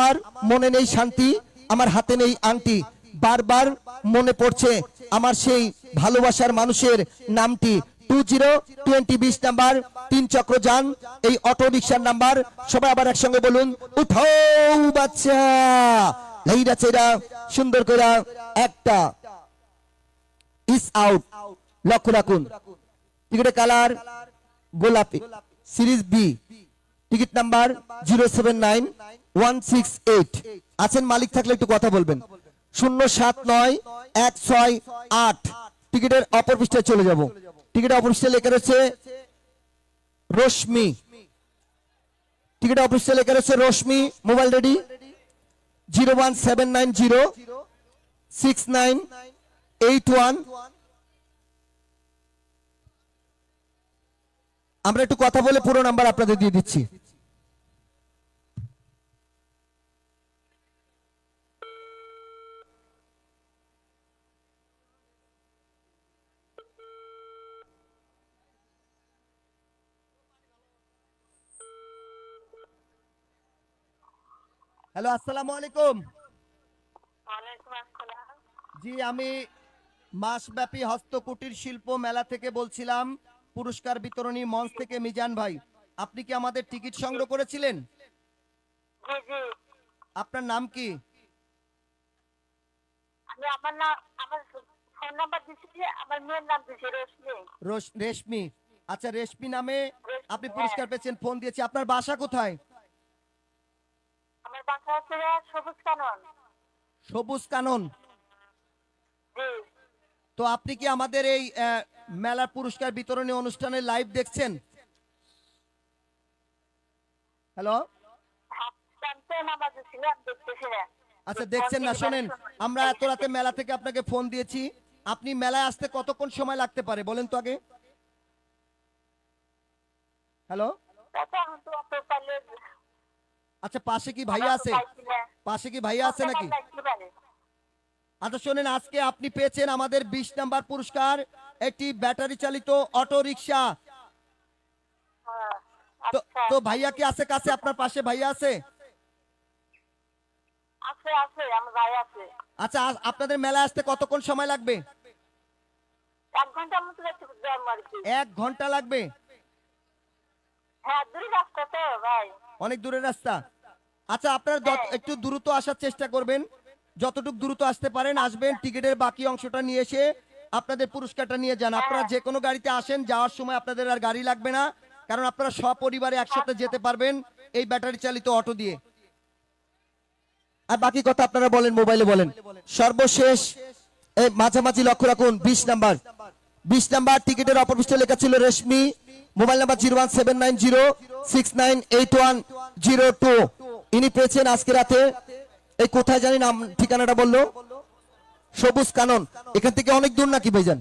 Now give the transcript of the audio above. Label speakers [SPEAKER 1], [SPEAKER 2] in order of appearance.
[SPEAKER 1] আমার মনে নেই শান্তি, আমার হাতে নেই আংটি। বারবার মনে পড়ছে আমার সেই ভালোবাসার মানুষের নামটি। টু জিরো টোয়েন্টি বিশ নাম্বার, তিন চক্র যান, এই অটো রিক্সার নাম্বার। সবাই আবার একসঙ্গে বলুন, উঠাও বাচ্চা। লাইরা চেরা, সুন্দর করে একটা। ইস আউট লক্ষ্য রাখুন। টিকিটের কালার গোলাপি। Series B ticket number zero seven nine. One six eight আছেন মালিক থাকলে একটু কথা বলবেন। শূন্য সাত নয়, এক ছয় আট। টিকিটের অপর পৃষ্ঠায় চলে যাব। টিকিটের অপর পৃষ্ঠায় লেখা রয়েছে রশ্মি। টিকিটের অপর পৃষ্ঠায় লেখা রয়েছে Rashmi. Mobile ready? Zero one seven nine zero, six nine eight one. আমরা একটু কথা বলে পুরো নাম্বার আপনাদের দিয়ে দিচ্ছি। হ্যালো আসসালামু আলাইকুম। জি আমি মাসব্যাপী হস্তকুটির শিল্প মেলা থেকে বলছিলাম পুরস্কার বিতরণী মঞ্চ থেকে মিজান ভাই। আপনি কি আমাদের টিকিট সংগ্রহ করেছিলেন? আপনার নাম কি?
[SPEAKER 2] আমার নাম আমার ফোন নাম্বার আমার মেয়ের নাম
[SPEAKER 1] রোশ- রেশমি। আচ্ছা রেশমি নামে আপনি
[SPEAKER 2] হ্যাঁ।
[SPEAKER 1] পুরস্কার পেয়েছেন ফোন দিয়েছি। আপনার বাসা কোথায়
[SPEAKER 2] আমার বাসা হচ্ছে যে সবুজ কানন।
[SPEAKER 1] সবুজ কানন
[SPEAKER 2] জি।
[SPEAKER 1] তো আপনি কি আমাদের এই মেলার পুরস্কার বিতরণী অনুষ্ঠানে লাইভ দেখছেন? হ্যালো আচ্ছা দেখছেন না শোনেন। আমরা এত রাতে মেলা থেকে আপনাকে ফোন দিয়েছি। আপনি মেলায় আসতে কতক্ষণ সময় লাগতে পারে বলেন তো আগে। হ্যালো
[SPEAKER 2] তাতে আমি তো অত পারলে
[SPEAKER 1] আচ্ছা পাশে কি ভাইয়া আছে? পাশে কি ভাইয়া আছে নাকি? আচ্ছা শোনেন আজকে আপনি পেয়েছেন আমাদের বিশ নাম্বার পুরস্কার একটি ব্যাটারি চালিত অটো রিক্সা
[SPEAKER 2] হ্যাঁ,
[SPEAKER 1] তো
[SPEAKER 2] আচ্ছা।
[SPEAKER 1] তো ভাইয়া কি আছে কাছে? আপনার পাশে ভাইয়া আছে? আচ্ছা আপনাদের মেলায় আসতে কতক্ষণ সময় লাগবে?
[SPEAKER 2] এক
[SPEAKER 1] ঘণ্টা লাগবে?
[SPEAKER 2] হ্যাঁ দুই রাস্তা তো ভাই।
[SPEAKER 1] অনেক দূরের রাস্তা। আচ্ছা আপনারা একটু দ্রুত আসার চেষ্টা করবেন। যতটুকু দ্রুত আসতে পারেন আসবেন টিকিটের বাকি অংশটা নিয়ে এসে আপনাদের পুরস্কারটা নিয়ে যান। আপনারা যে কোনো গাড়িতে আসেন যাওয়ার সময় আপনাদের আর গাড়ি লাগবে না কারণ আপনারা সপরিবারে একসাথে যেতে পারবেন এই ব্যাটারি চালিত অটো দিয়ে। আর বাকি কথা আপনারা বলেন মোবাইলে বলেন। সর্বশেষ এই মাঝামাঝি লক্ষ্য রাখুন বিশ নাম্বার। বিশ নাম্বার টিকিটের অপর পৃষ্ঠে লেখা ছিল Reshmi. Mobile number zero one seven nine zero six nine eight one zero two. ইনি পেয়েছেন আজকে রাতে। এই কোথায় জানি নাম ঠিকানাটা বলল? সবুজ কানন। এখান থেকে অনেক দূর নাকি ভাইজান?